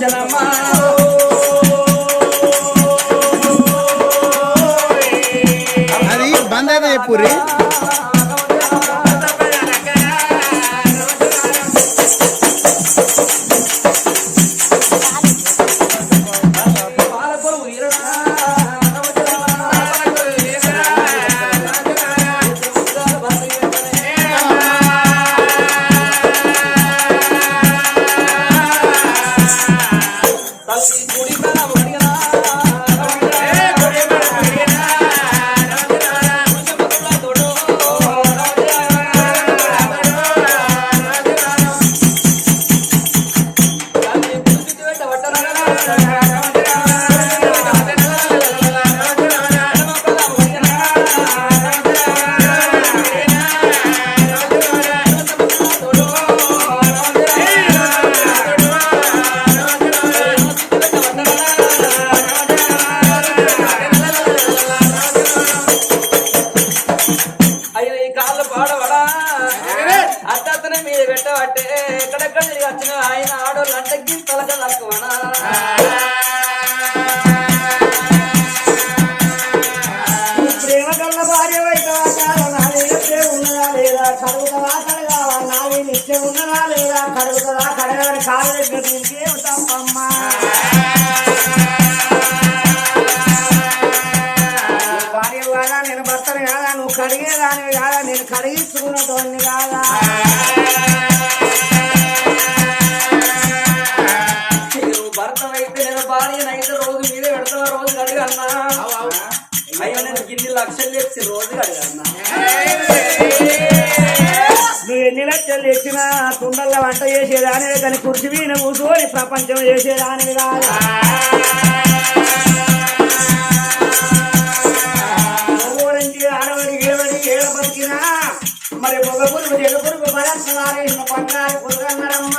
జనమా? అది బంద్ అయితే చెప్పుర్రీ కాదా? నువ్వు కడిగేదానివి కాదా? నేను కడిగించుకున్నటువంటి కాదా? భర్తమైతే నేను భార్యనైతే రోజు మీరే పెడతావా? రోజు కడిగన్నా? అయ్యో నేను ఇన్ని లక్షలు తెచ్చి రోజు కడిగన్నా. నువ్వు ఎన్ని లక్షలు తెచ్చినా కుండల్లో వంట చేసేదానివే కానీ కుర్చీ మీద కూర్చోని ప్రపంచం చేసేదానివి కాదా. నారాయణ పట్నారి కుదరన్నారమ్మ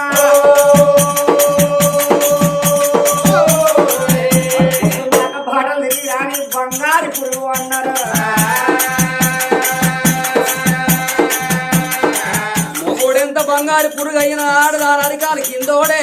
పాటలు రాని బంగారు పురుగు అన్నారు మొగుడెంత బంగారు పురుగు అయిన ఆడదాని అధికారి కిందోడే.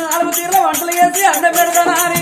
నాలుగు తీర్ల వంటలు చేసి అన్నం పెడతానా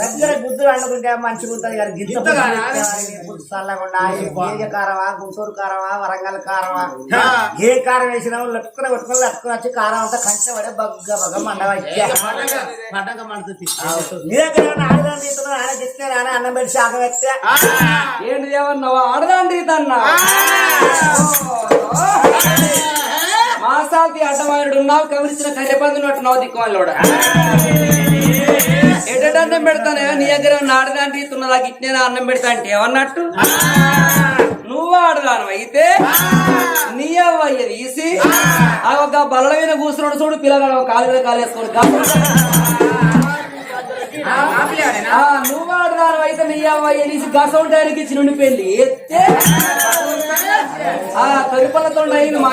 దగ్గర గుద్దులు అండుకుంటే మంచిగా ఉంటుంది కానీ? చల్లకుండా గేజ కారమా గుంటూరు కారమా వరంగల్ కారమా. ఏ కారం వేసినా లెక్కన పెట్టుకుని లెక్కన వచ్చి కారం అంతా కంచె పడే బగ్గ బగ్గ మండవచ్చా ఆయన అన్నం పెట్టి శాఖ ఆ, ఏంటి ఏమన్నావా ఆడదాండి తన్నా మాసాల్తి అడ్డమాయుడు ఉన్నావు కవిరిచిన కర్రెపంది నవ్వు దిక్కుమాలోడ? ఎటట అన్నం పెడతానే నీ దగ్గర ఉన్న ఆడదాంటి ఇస్తున్నదా గిట్నే అన్నం పెడతా అంటే ఏమన్నట్టు? నువ్వు ఆడదాను అయితే నీ అవ్వయ్య తీసి ఆ ఒక బలమైన కూర్చున్నాడు చూడు పిల్లగాడు కాలు మీద కాలు నువ్వు ఆడదాను అయితే అవ్వయ్య తీసి గసౌంటానికి ఇచ్చి నుండి పెళ్ళి ఎత్తే అయింది మా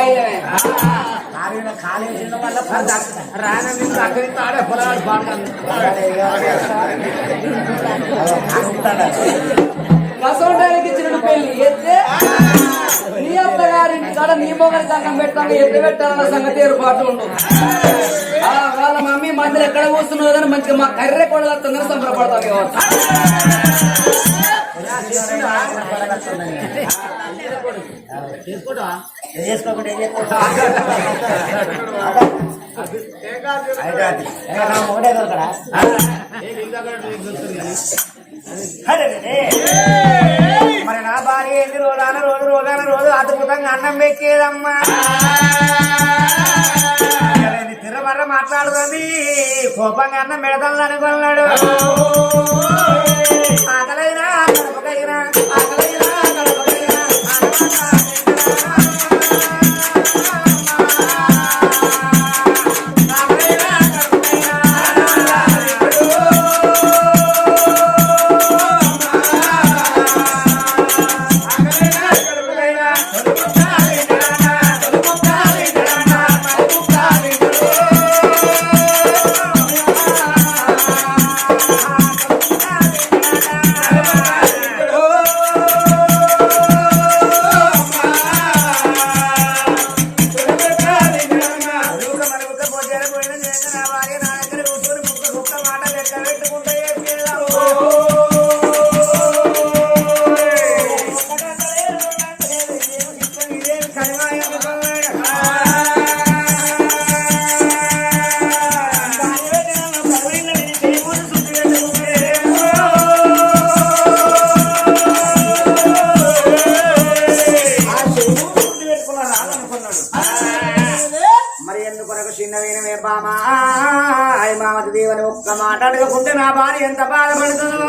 గసౌంటానికి ఇచ్చిన పెళ్ళి ఎత్తే నీ అత్తగారింటి కాడ నీ మొగలి సంఘం పెట్టాక ఎప్పుడు పెట్టాలన్న సంగతి ఏర్పాటు ఉండు ఆ, వాళ్ళ మమ్మీ మందులు ఎక్కడ కూర్చున్నావు మంచిగా మా కర్రె కూడా తొందర సంబరపడతాం మరి నా భార్య ఏంది రోజాన రోజు రోజాన రోజు అద్భుతంగా అన్నం పెట్టేదమ్మా. తిరమర్ర మాట్లాడుతుంది. కోపంగా అన్న పెడతాను అనుకున్నాడు. నా భార్య ఎంత బాధపడుతుందో.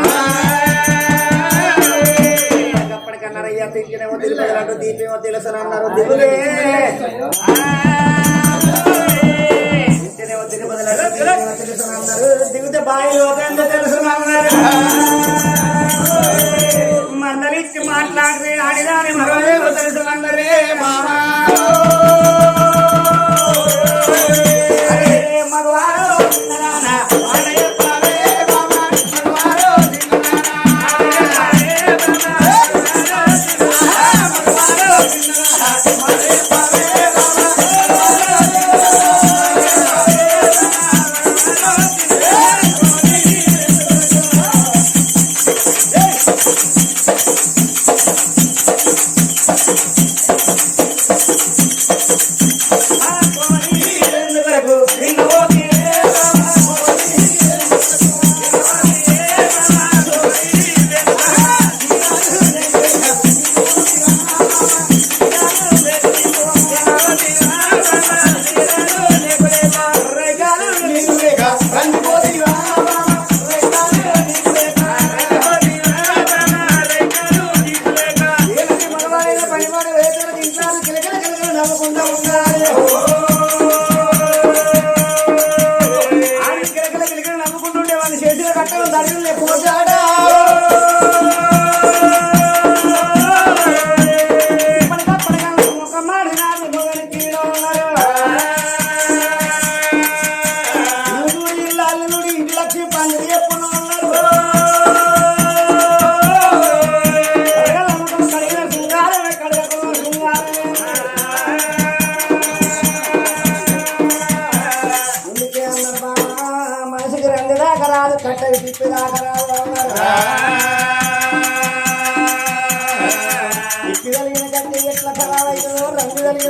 అప్పటికన్నారయ్యా తిరిగినేమో తిరిగి దీపేమో తెలుసు అన్నారు దిగులే అన్నారు దిగితే బాయిలో ఎంత తెలుసు అన్నారు మందలిచ్చి మాట్లాడితే ఆడిదాని మరో తెలుసు అన్నరే మామా.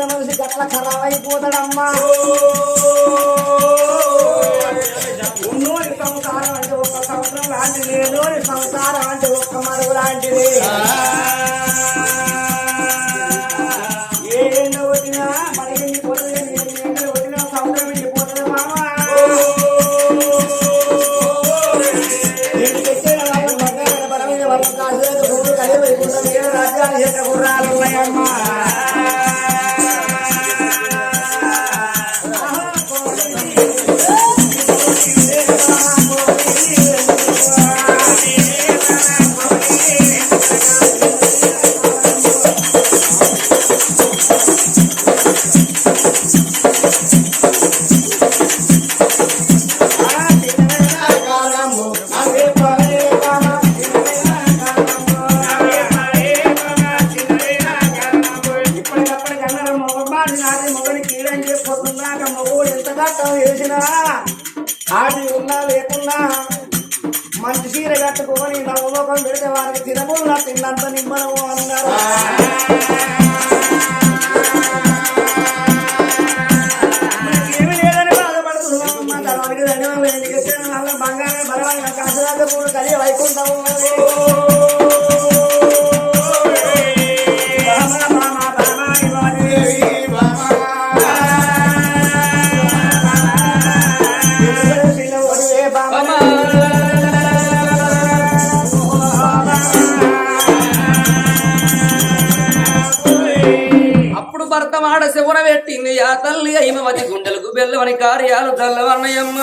మనిషి గట్ల ఖరాబ్ అయిపోతాడమ్మా. భర్త మాట శివన పెట్టింది. ఆ తల్లి అయిమవతి గుండెలకు బెల్లవని కార్యాలు చల్లవన్నయమ్మ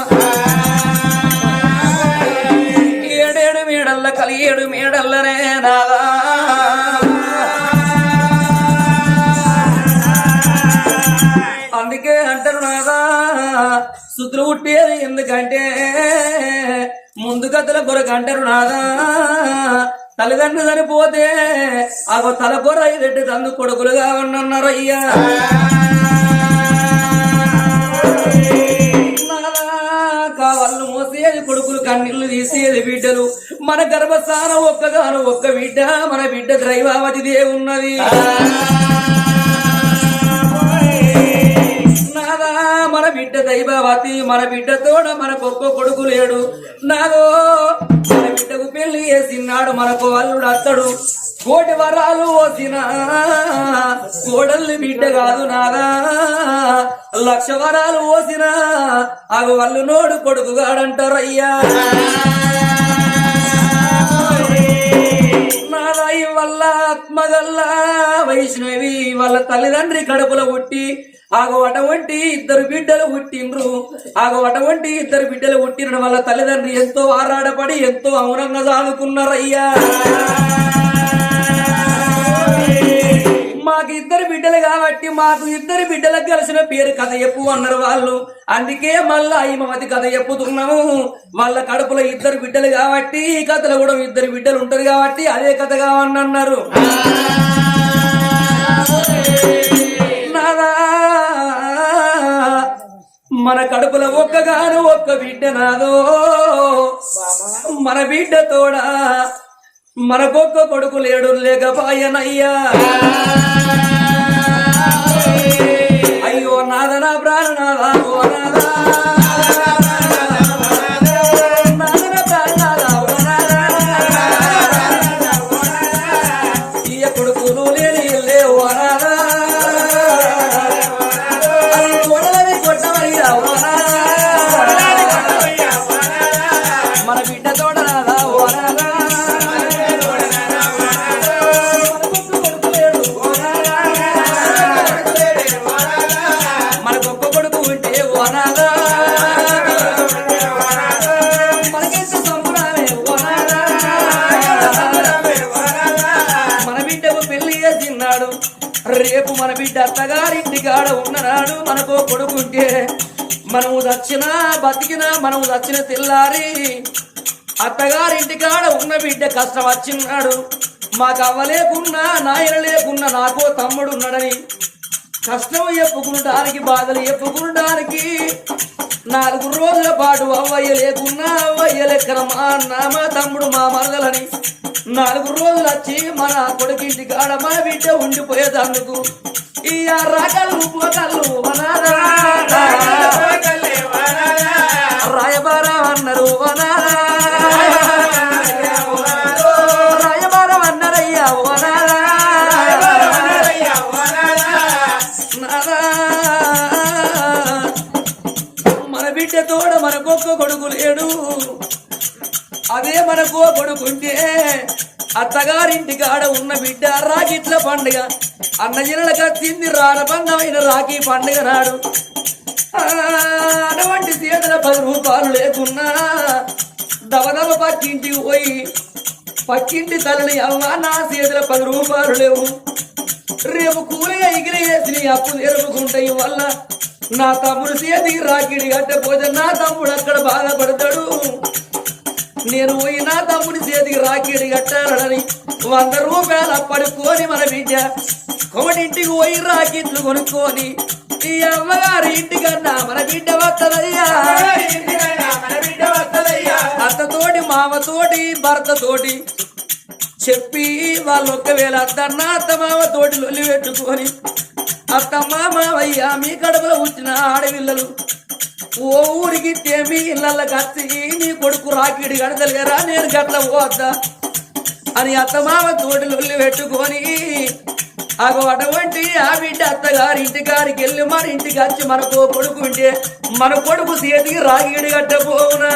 ఏడేడు మేడల్ల కలియేడు మేడల్లనే నాదా. అందుకే అంటారు నాదా శుద్ర పుట్టేది ఎందుకంటే ముందు కథల కొరకు అంటారు నాదా. తల్లిదండ్రులు చనిపోతే ఆ తలకొర రెడ్డి తందు కొడుకులుగా ఉన్నారు అయ్యా కావాళ్ళు మోసేది కొడుకులు కన్నీళ్ళు తీసేది బిడ్డలు. మన గర్భస్థానం ఒక్కగాను ఒక్క బిడ్డ మన బిడ్డ ద్రైవావతిదే ఉన్నది మన బిడ్డ దైవవతి మన బిడ్డతోడ మన ఒక్క కొడుకు లేడు. నాదో మన బిడ్డకు పెళ్ళి చేసినాడు మనకు అల్లుడు అత్తడు. కోటి వరాలు పోసిన కోడల్ని బిడ్డ కాదు నాదా లక్ష వరాలు పోసిన అగు వాళ్ళు నోడు కొడుకు గాడంటారు అయ్యా నారాయి వల్ల ఆత్మగల్లా వైష్ణవి వాళ్ళ తల్లిదండ్రి కడుపులో పుట్టి ఆగో అటువంటి ఇద్దరు బిడ్డలు పుట్టిండ్రు. ఆగో అటువంటి ఇద్దరు బిడ్డలు పుట్టిన వాళ్ళ తల్లిదండ్రి ఎంతో ఆరాడపడి ఎంతో అవునంగా సాగుకున్నారయ్యా మాకు ఇద్దరు బిడ్డలు కాబట్టి మాకు ఇద్దరు బిడ్డలకు కలిసిన పేరు కథ చెప్పు అన్నారు వాళ్ళు. అందుకే మళ్ళా హిమవతి కథ చెప్పుతున్నాము. వాళ్ళ కడుపులో ఇద్దరు బిడ్డలు కాబట్టి ఈ కథలో కూడా ఇద్దరు బిడ్డలు ఉంటారు కాబట్టి అదే కథ కావని అన్నారు మన కడుపులో ఒక్కగాను ఒక్క బిడ్డ నాదో. మన బిడ్డ తోడా. మనకొక్క కొడుకు లేడు లేకపాయనయ్యా అత్తగారింటి కాడ ఉన్ననాడు మనకు కొడుకుంటే మనము దచ్చినా బతికినా మనము దచ్చిన తెల్లారి అత్తగారింటి కాడ ఉన్న బిడ్డ కష్టం వచ్చినాడు. మాకు అవ్వ లేకున్నా నాయన లేకున్నా నాకో తమ్ముడు ఉన్నాడని కష్టం చెప్పుకుంటానికి బాధలు చెప్పుకుంటానికి నాలుగు రోజుల పాటు అవ్వయ్య లేకున్నా అవ్వయ్య లెక్కన మా అన్న మా తమ్ముడు మా మరదలని నాలుగు రోజులు వచ్చి మన కొడుకింటి కాడ మన బిడ్డ ఉండిపోయేదందుకు ఈ రకలు పోకలు రాయబారం అన్నారు వనారా రాయబారం అన్నారయ్యా వనారా నారా. మన బిడ్డ తోడ మనకొక్క కొడుకు లేడు. అదే మనకు కొడుకుంటే అత్తగారింటి కాడ ఉన్న బిడ్డ రాగిట్ల పండుగ అన్న జిల్లక తింది రానబంధమైన రాఖీ పండుగ నాడు. అటువంటి చేతుల పది రూపాయలు లేకున్నా దవదవ పక్కింటికి పోయి పక్కింటి తల్లిని అమ్మా నా చేతుల పది రూపాయలు లేవు. రేపు కూలిగా ఎగిరేసి నీ అప్పు తెరుపుకుంటాయి వల్ల నా తమ్ముడు చేతికి రాకిడి కట్టపోతే నా తమ్ముడు అక్కడ బాధపడతాడు. నేను పోయి నా తమ్ముడి చేతికి రాకిడి కట్టాలని వంద రూపాయలు అప్పడుకొని మన బిడ్డ కొమటింటికి పోయి రాకెట్లు కొనుక్కొని ఈ అమ్మగారి ఇంటికన్నా మన బిడ్డ వస్తదయ్యా అత్తతోటి మామతోటి భర్తతోటి చెప్పి వాళ్ళు ఒక్కవేళ అత్తన్న అత్త మామ తోటి లొల్లి పెట్టుకొని అత్తమ్మ మావయ్య మీ కడుపులో పుట్టిన ఆడపిల్లలు ఓ ఊరికి తేమి ఇళ్ళ కత్తి నీ కొడుకు రాకిడి గడతలేరా నేను గట్ల పోద్దా అని అత్త మామ తోటి లొల్లి పెట్టుకొని అగో అటువంటి ఆ బిడ్డ అత్తగారి ఇంటికారికి వెళ్ళి మన ఇంటికి వచ్చి మనకు కొడుకు ఉంటే మన కొడుకు చేతికి రాగిడి గట్టపోవునా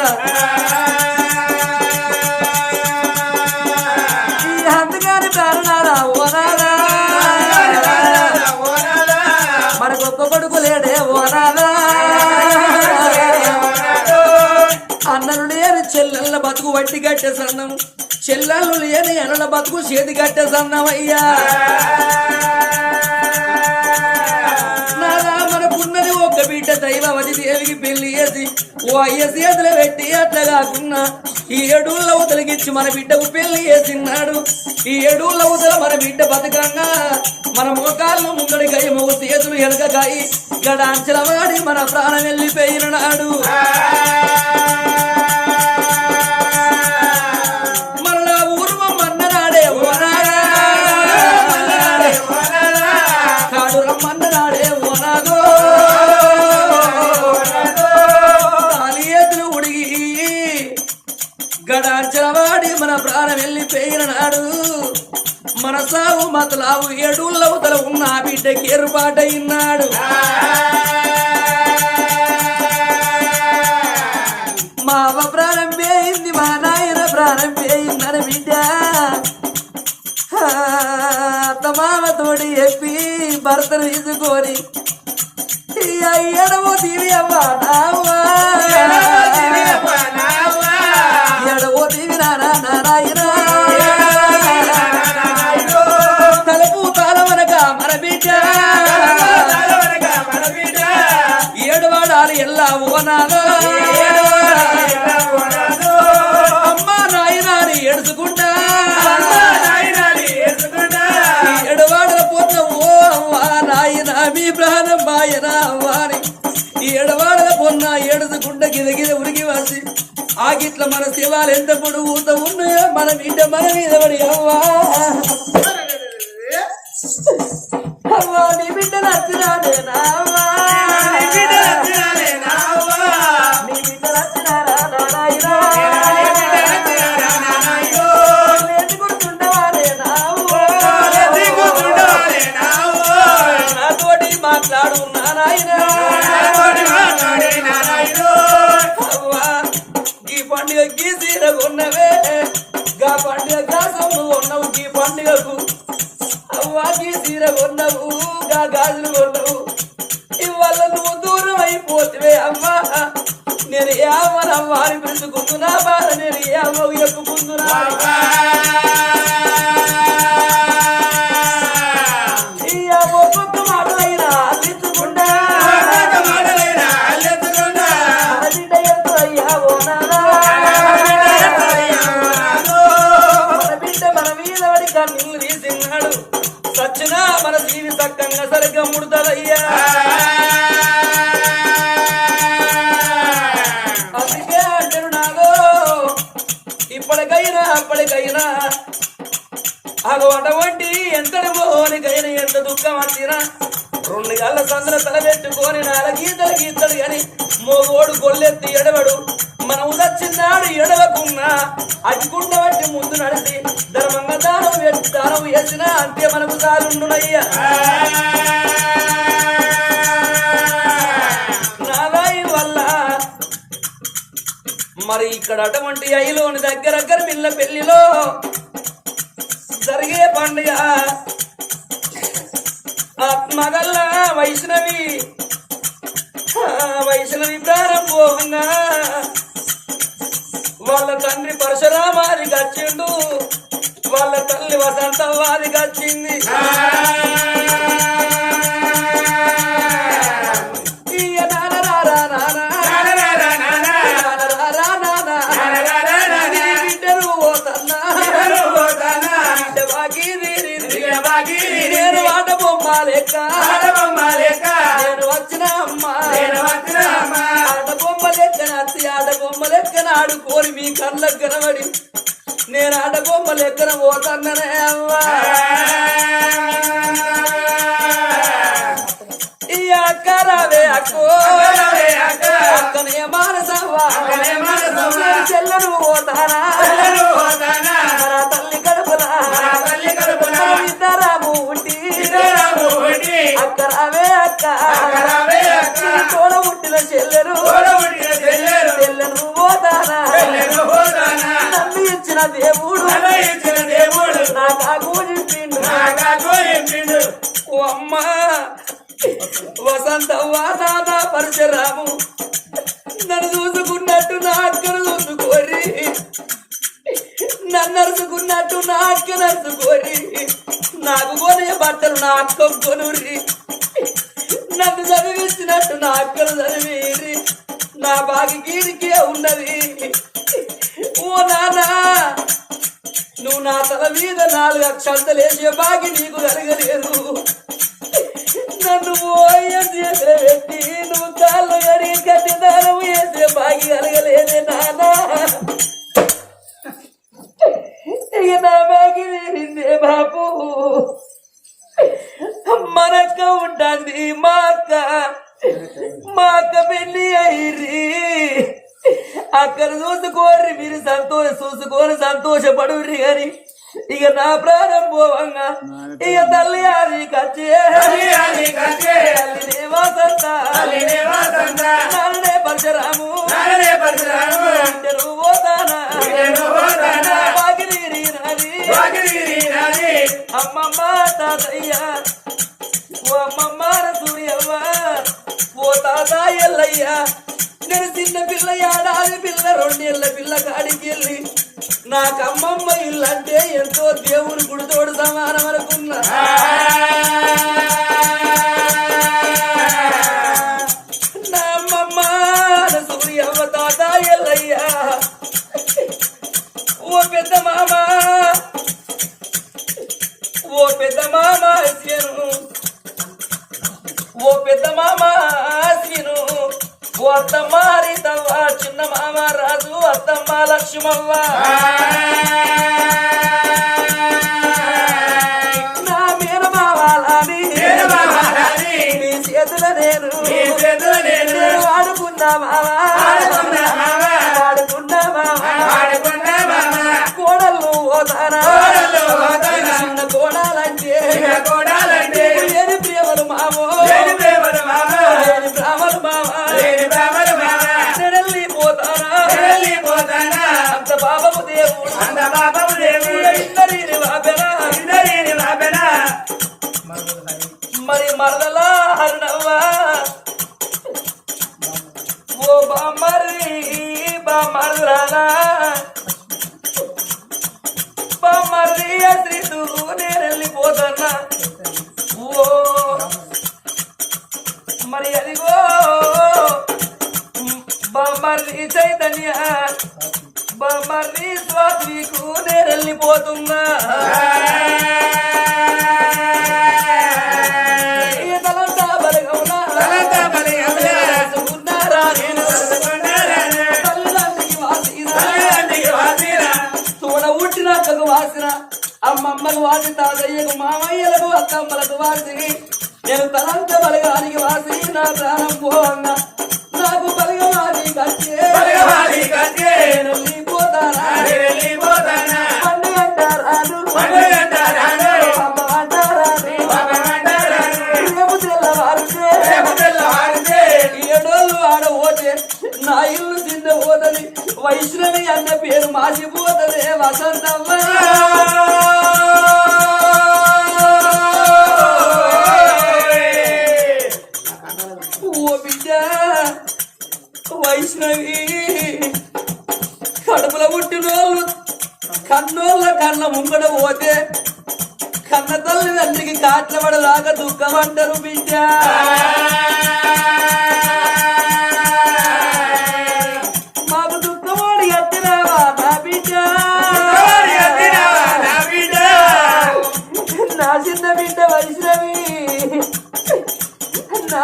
ఈ అందుకని ప్రాణాలా ఓనాలా మనకు ఒక్క కొడుకు లేడే ఓనాలా అన్నలు లేని చెల్లెళ్ళ బతుకు వట్టి కట్టే సన్నం చెల్లెళ్ళు లేని అన్నల బతుకు చేతి కట్టే సన్నం అయ్యా నాదా మనకున్నది ఒక బిడ్డ దైవవతి దేవికి పెళ్ళి చేసి ఓ అయ్య చేతులు పెట్టి అట్లా కాకున్నా ఈ ఏడూళ్ళ ఉతలకిచ్చి మన బిడ్డకు పెళ్ళి చేసినాడు ఈ ఏడూళ్ళ ఉతల మన బిడ్డ బతకంగా మన మోకాళ్ళు ముందడి కై మూడు చేతులు ఎనకకాయి గడాంచల వాడి మన ప్రాణం వెళ్ళిపోయిన నాడు. మన ప్రాణం వెళ్ళిపోయిన నాడు మన సావు మతలావు ఏడుల్లవతల ఉన్న ఆ బిడ్డకి ఏర్పాటయినాడు. మా అవ్వ ప్రాణం పోయింది మా నాయన ప్రాణం పోయిందని బిడ్డ. తమామతోటి చెప్పి భర్తను తీసుకొని ఎడవో తీవి అవ్వ ఏడువాడాలి ఎల్లా ఓనాలో అమ్మా నాయనాని ఎడుచుకుంటా ఎడవాడల పోత ఓ అవ్వా నాయన మీ ప్రాణం బాయన అవ్వాని ఈ ఎడవాడల పొన్న ఎడుచుకుంట గిద గిద ఉరికి వచ్చి ఆగిట్ల మన శివాలు ఎంత పొడుగుత ఉన్నాయో మన బిడ్డ మన మీద పడి అవ్వా. అవ్వా నీ బిడ్డ నచ్చినాడే నావ్వా మాట్లాడు నారాయణ. అవ్వా, ఈ పండుగకి సీర కొన్నవే. గా పండుగ గాసము కొన్నవు ఈ పండుగకు అవ్వాకి సీర కొన్నవు గా గాజులు కొన్నవు. ఇవాళ నువ్వు దూరం అయిపోతువే అమ్మా. నేను ఏ అమ్మని అమ్మ అని పిలుచుకుంటున్నా నేను ఏ అమ్మకు చెప్పుకుంటున్నా ఎంత దుఃఖం వచ్చినా రెండు గళ్ళ సందర తలబెట్టుకొని నాలుగు గీతలు గీతలు అని మోగోడు గొల్లెత్తి ఎడవడు. మనం ఉదచ్చిన్నాడు ఎడవకున్నా అడ్డుకుండ బట్టి ముందు నడిచి ధర్మంగా దానం దానం వేసినా అంతే మనకు సారుండునయ్యా నాదాయి వల్ల మరి ఇక్కడ అటువంటి ఐలోని దగ్గర దగ్గర పిల్ల పెళ్ళిలో జరిగే పండుగ ఆత్మగల్ల వైష్ణవి వైష్ణవి వైష్ణవి ప్రారంభంగా వాళ్ళ తండ్రి పరశురామాది వచ్చిండు వాళ్ళ తల్లి వసంతవాదికి వచ్చింది. ఆడుకోని మీ కళ్ళకు కనబడి నేను ఆట బొమ్మ లెక్కన పోతన్ననే అమ్మా ఈ అక్క. రావే అక్కో అక్కనే మానసవ్వా. చెల్లను పోతానా? తల్లి కడుపులా మనం ఇద్దరము ఉండి అక్క. రావే అక్క. నీ తోడ పుట్టిన చెల్లెను. ఇచ్చిన దేవుడు. నా కాకు చెప్పిండు ఓ అమ్మా వసంత వాతాన పరశురాము నన్ను చూసుకున్నట్టు నా అక్కను చూసుకోరి నన్ను అరుచుకున్నట్టు నా అక్క నరుచుకోరి నాకు కొనే బట్టలు నా అక్క కొనురి నన్ను చదివిస్తున్నట్టు నా అక్కను చదివిరి నా బాగి గీడికే ఉన్నది. ఓ నానా నువ్వు నా తల మీద నాలుగు అక్షంతలేసే బాగి నీకు కలగలేదు నన్ను చేసే పెట్టి నువ్వు కాళ్ళు గడి కట్టి దానం వేసే బాగి కలగలేదే నానా ఇక నా బాగి తీరిందే బాపు. మనక్క ఉంటుంది మా అక్క. మా అక్క పెళ్ళి అయ్యి అక్కడ చూసుకోర్రి మీరు సంతోష చూసుకొని సంతోషపడుర్రి అని. ఇక నా ప్రారంభంగా ఇక తల్లి అది కచ్చే నాన్ననే పరశురాము ఇద్దరు పోతానా? అమ్మమ్మ తాతయ్య ఓ అమ్మమ్మ సూర్యవ్వ ఓ తాత ఎల్లయ్య నేను చిన్న పిల్ల ఏడాది పిల్ల రెండేళ్ళ పిల్ల కాడికి వెళ్ళి నాకు అమ్మమ్మ ఇల్లు అంటే ఎంతో దేవుని గుడితోడు సమానం అనుకున్నా. నా అమ్మమ్మ నా తాత ఎల్లయ్యా ఓ పెద్ద మామ ఓ పెద్ద మామ సీను ఓ పెద్ద మామ శ్రీను అత్తమ్మ హరితవ్వ చిన్న మామ రాజు అత్తమ్మ లక్ష్మవ్వ. నా మీన మావాలని నీ చేతుల నేను నేను వాడుకున్నా మావా. వాడుకున్నా మావా. కోడలు పోతానా చిన్న కోడాలంటే మరి మరదలా హరినవ్వా ఓ బామ్మరి బామ్మరురాలా బామ్మరి శ్రీతు నేను వెళ్ళిపోతున్నా ఓ మరి అదిగో బామ్మరి చైతన్య మర్రి స్వాతికు నేరెళ్ళిపోతున్నా వాసిన. అమ్మమ్మకు వాసి తాతయ్యకు మామయ్యలకు అక్కమ్మలకు వాసిని. నేను తలంత బలగానికి వాసి నా ప్రాణం పోవన్నా. నాకు బలగవాది కట్టే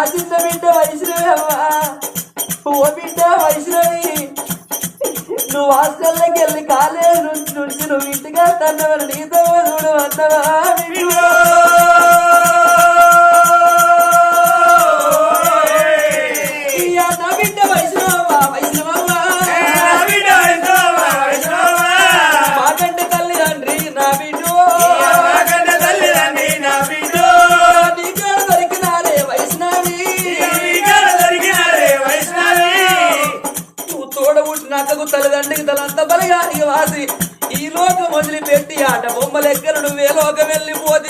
ప్రార్థిత బిడ్డ వైష్ణవి అమ్మా ఓ బిడ్డ వైష్ణవి నువ్వు హాస్టల్లోకి వెళ్ళి కాలేజీ నుంచి నువ్వు ఇంటికి వస్తావని నీతో చూడు అన్నవా రాసి ఈ లోకం వదిలిపెట్టి ఆట బొమ్మలెక్కలు నువ్వే లోకం వెళ్ళిపోతే